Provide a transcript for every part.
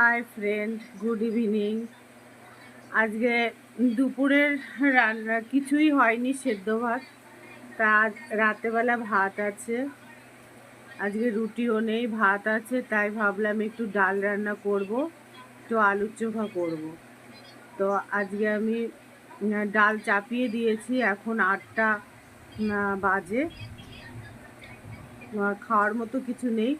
Hi friend good evening আজকে দুপুরের রান্না কিছুই হয়নি, সেদ্ধ ভাত। তা রাতেবেলা ভাত আছে। আজকে রুটিও নেই, ভাত আছে, তাই ভাবলাম একটু ডাল রান্না করব, একটু আলুর চোখা করব। তো আজকে আমি ডাল চাপিয়ে দিয়েছি, এখন আটটা বাজে। খাওয়ার মতো কিছু নেই।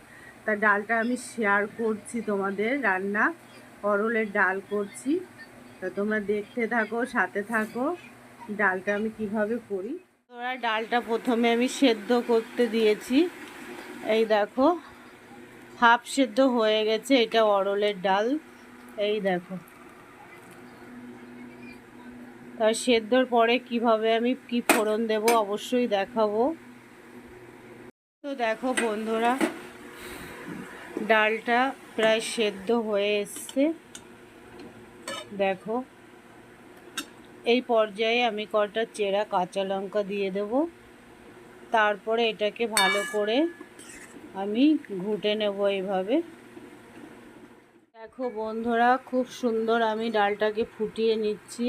তা ডালটা আমি শেয়ার করছি তোমাদের রান্না। অরলের ডাল করছি। তা তোমরা দেখতে থাকো, সাথে থাকো, ডালটা আমি কীভাবে করি। তোরা ডালটা প্রথমে আমি সেদ্ধ করতে দিয়েছি। এই দেখো হাফ সেদ্ধ হয়ে গেছে, এটা অরলের ডাল। এই দেখো। তা সেদ্ধর পরে কীভাবে আমি কি ফোড়ন দেব অবশ্যই দেখাবো। তো দেখো বন্ধুরা ডালটা প্রায় সেদ্ধ হয়ে এসছে। দেখো, এই পর্যায়ে আমি কটা চেরা কাঁচা লঙ্কা দিয়ে দেব। তারপরে এটাকে ভালো করে আমি ঘুটে নেব এইভাবে দেখো বন্ধুরা, খুব সুন্দর আমি ডালটাকে ফুটিয়ে নিচ্ছি।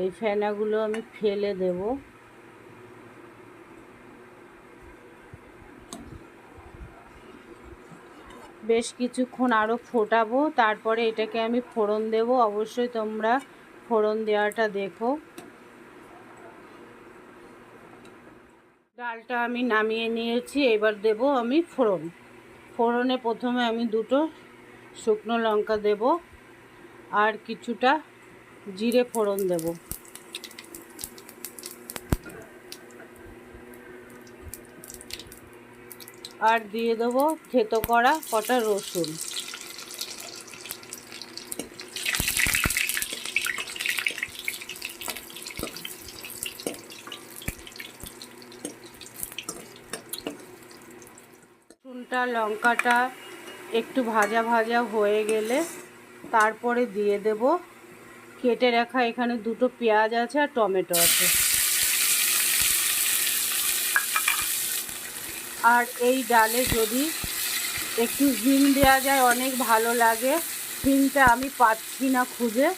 এই ফেনাগুলো আমি ফেলে দেবো। বেশ কিছুক্ষণ আরও ফোটাবো, তারপরে এটাকে আমি ফোড়ন দেব। অবশ্যই তোমরা ফোড়ন দেওয়াটা দেখো। ডালটা আমি নামিয়ে নিয়েছি, এবার দেব আমি ফোড়ন। ফোড়নে প্রথমে আমি দুটো শুকনো লঙ্কা দেব আর কিছুটা জিরে ফোড়ন দেবো। আর দিয়ে দেবো থেতো করা কটা রসুন। রসুনটা, লঙ্কাটা একটু ভাজা ভাজা হয়ে গেলে তারপরে দিয়ে দেব। কেটে রাখা এখানে দুটো পেঁয়াজ আছে আর টমেটো আছে। আর এই ডালে যদি একটু হিং দেওয়া যায়, অনেক ভালো লাগে। হিংটা আমি পাচ্ছি না খুঁজে।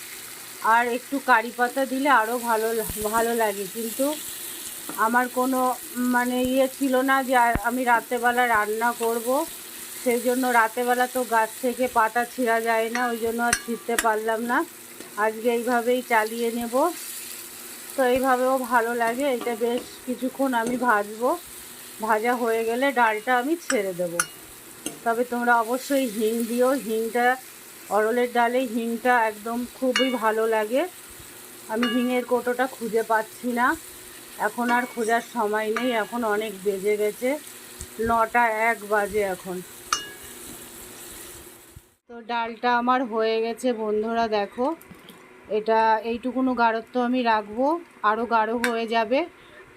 আর একটু কারি পাতা দিলে আরও ভালো ভালো লাগে। কিন্তু আমার কোনো মানে ইয়ে ছিল না যে আমি রাতেরবেলা রান্না করব। সেই জন্য রাতেরবেলা তো গাছ থেকে পাতা ছিঁড়া যায় না, ওই জন্য আর ছিঁড়তে পারলাম না। আজকে এইভাবেই চালিয়ে নেব। তো এইভাবেও ভালো লাগে। এটা বেশ কিছুক্ষণ আমি ভাজবো। ভাজা হয়ে গেলে ডালটা আমি ছেড়ে দেব। তবে তোমরা অবশ্যই হিং দিও। হিংটা, অরলের ডালে হিংটা একদম খুবই ভালো লাগে। আমি হিঙের কোটোটা খুঁজে পাচ্ছি না। এখন আর খোঁজার সময় নেই। এখন অনেক বেজে গেছে। নটা এক বাজে এখন। তো ডালটা আমার হয়ে গেছে বন্ধুরা, দেখো। এটা এইটুকুনো গাঢ়ত্ব আমি রাখব। আরও গাঢ় হয়ে যাবে।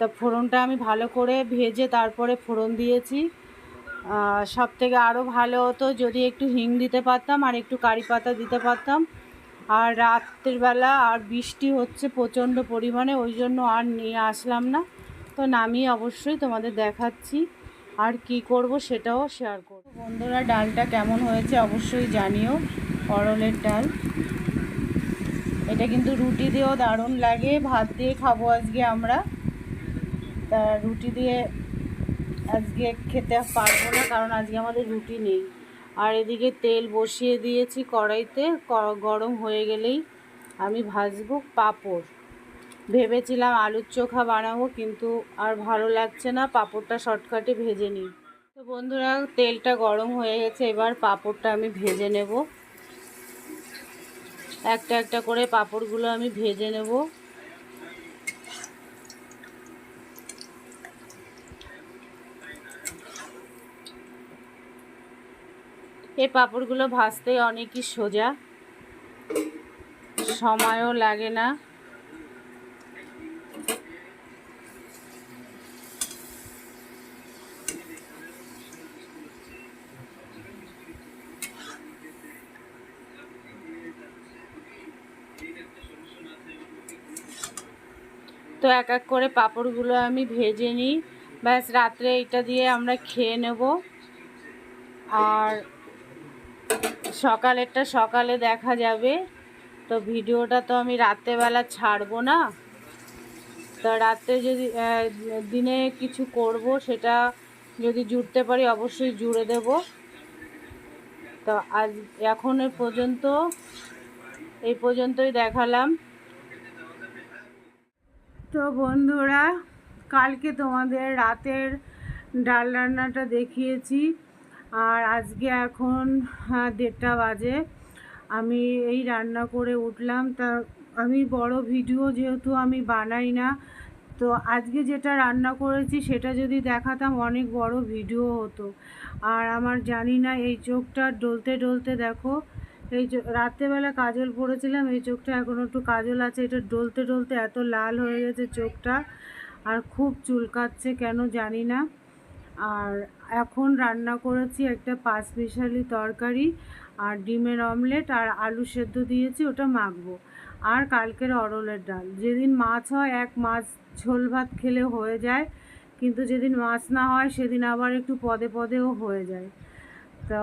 তা ফোড়নটা আমি ভালো করে ভেজে তারপরে ফোড়ন দিয়েছি। সব থেকে আরও ভালো হতো যদি একটু হিং দিতে পারতাম আর একটু কারি পাতা দিতে পারতাম। আর রাত্রেরবেলা আর বৃষ্টি হচ্ছে প্রচণ্ড পরিমাণে, ওই জন্য আর নিয়ে আসলাম না। তো নামিয়ে অবশ্যই তোমাদের দেখাচ্ছি আর কি করব সেটাও শেয়ার করব। বন্ধুরা, ডালটা কেমন হয়েছে অবশ্যই জানিও অরলের ডাল। এটা কিন্তু রুটি দিয়েও দারুণ লাগে, ভাত দিয়ে খাব আজকে আমরা। তা রুটি দিয়ে আজকে খেতে পারব না, কারণ আজকে আমাদের রুটি নেই। আর এদিকে তেল বসিয়ে দিয়েছি কড়াইতে গরম হয়ে গেলেই আমি ভাজবো পাঁপড়। ভেবেছিলাম আলুর চোখা বানাবো, কিন্তু আর ভালো লাগছে না, পাঁপড়টা শর্টকাটে ভেজে নিই। তো বন্ধুরা, তেলটা গরম হয়ে গেছে, এবার পাঁপড়টা আমি ভেজে নেব। একটা একটা করে পাঁপড়গুলো আমি ভেজে নেব। এই পাঁপড়গুলো ভাজতে অনেকই সোজা। সময়ও লাগে না। তো এক এক করে পাঁপড়গুলো আমি ভেজে নিই। ব্যাস, রাত্রে এটা দিয়ে আমরা খেয়ে নেব। আর সকালেরটা সকালে দেখা যাবে। তো ভিডিওটা তো আমি রাত্রেবেলা ছাড়বো না। তা রাত্রে যদি দিনে কিছু করব সেটা যদি জুড়তে পারি অবশ্যই জুড়ে দেব। তো আজ, এখন পর্যন্ত, এই পর্যন্তই দেখালাম। তো বন্ধুরা, কালকে তোমাদের রাতের ডাল রান্নাটা দেখিয়েছি। আর আজকে এখন হ্যাঁ, দেড়টা বাজে। আমি এই রান্না করে উঠলাম। তা আমি বড় ভিডিও যেহেতু আমি বানাই না তো আজকে যেটা রান্না করেছি সেটা যদি দেখাতাম অনেক বড় ভিডিও হতো। আর আমার জানি না এই চোখটা ডলতে ডলতে দেখো এই রাত্রেবেলা কাজল পরেছিলাম এই চোখটা এখন একটু কাজল আছে এটা ডলতে ডলতে এত লাল হয়ে গেছে চোখটা আর খুব চুলকাচ্ছে কেন জানি না। আর এখন রান্না করেছি একটা পাঁচ মিশালি তরকারি আর ডিমের অমলেট আর আলু সেদ্ধ দিয়েছি, ওটা মাখবো। আর কালকের অরলের ডাল। যেদিন মাছ হয়, এক মাছ ঝোল ভাত খেলে হয়ে যায়, কিন্তু যেদিন মাছ না হয়, সেদিন আবার একটু পদে পদেও হয়ে যায়। তো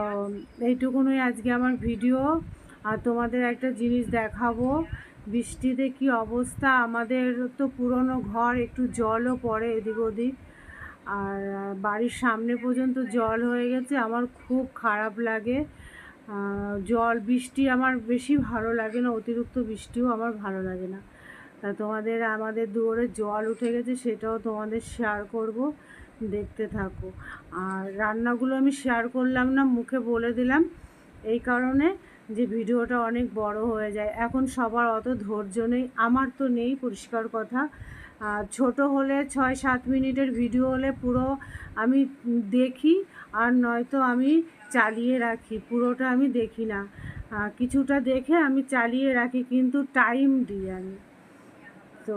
এইটুকুনই আজকে আমার ভিডিও। আর তোমাদের একটা জিনিস দেখাবো, বৃষ্টিতে কি অবস্থা? আমাদের তো পুরনো ঘর, একটু জলও পড়ে এদিক ওদিক। আর বাড়ির সামনে পর্যন্ত জল হয়ে গেছে, আমার খুব খারাপ লাগে। জল, বৃষ্টি আমার বেশি ভালো লাগে না, অতিরিক্ত বৃষ্টিও আমার ভালো লাগে না। তা তোমাদের, আমাদের দুয়ারে জল উঠে গেছে, সেটাও তোমাদের শেয়ার করব, দেখতে থাকো। আর রান্নাগুলো আমি শেয়ার করলাম না, মুখে বলে দিলাম, এই কারণে যে ভিডিওটা অনেক বড় হয়ে যায়। এখন সবার অত ধৈর্য নেই, আমার তো নেই, পরিষ্কার কথা। ছোট হলে ছয় সাত মিনিটের ভিডিও হলে পুরো আমি দেখি আর নয়তো আমি চালিয়ে রাখি। পুরোটা আমি দেখি না। কিছুটা দেখে আমি চালিয়ে রাখি, কিন্তু টাইম দিই আমি। তো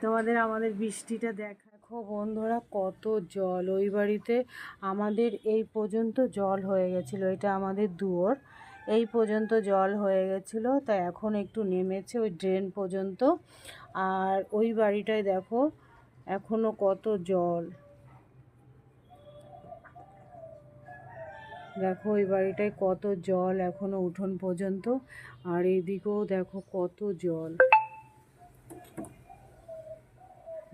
তোমাদের আমাদের বৃষ্টিটা দেখা দেখো বন্ধুরা, কত জল। ওই বাড়িতে আমাদের এই পর্যন্ত জল হয়ে গেছিল। এটা আমাদের দুয়োর। এই পর্যন্ত জল হয়ে গেছিল, তা এখন একটু নেমেছে ওই ড্রেন পর্যন্ত। আর ওই বাড়িটায় দেখো, এখনও কত জল। দেখো ওই বাড়িটায় কত জল এখনও উঠোন পর্যন্ত, আর এইদিকেও দেখো কত জল।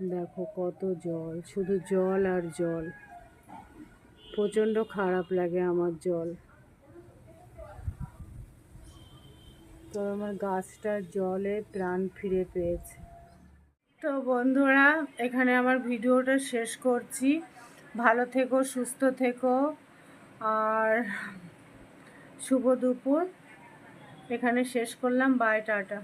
দেখো কত জল, শুধু জল আর জল। প্রচণ্ড খারাপ লাগে আমার জল। তো আমার গাছটার জলে প্রাণ ফিরে পেয়েছে। তো বন্ধুরা, এখানে আমার ভিডিওটা শেষ করছি। ভালো থেকো, সুস্থ থেকো, আর শুভ দুপুর। এখানে শেষ করলাম। Bye, tata.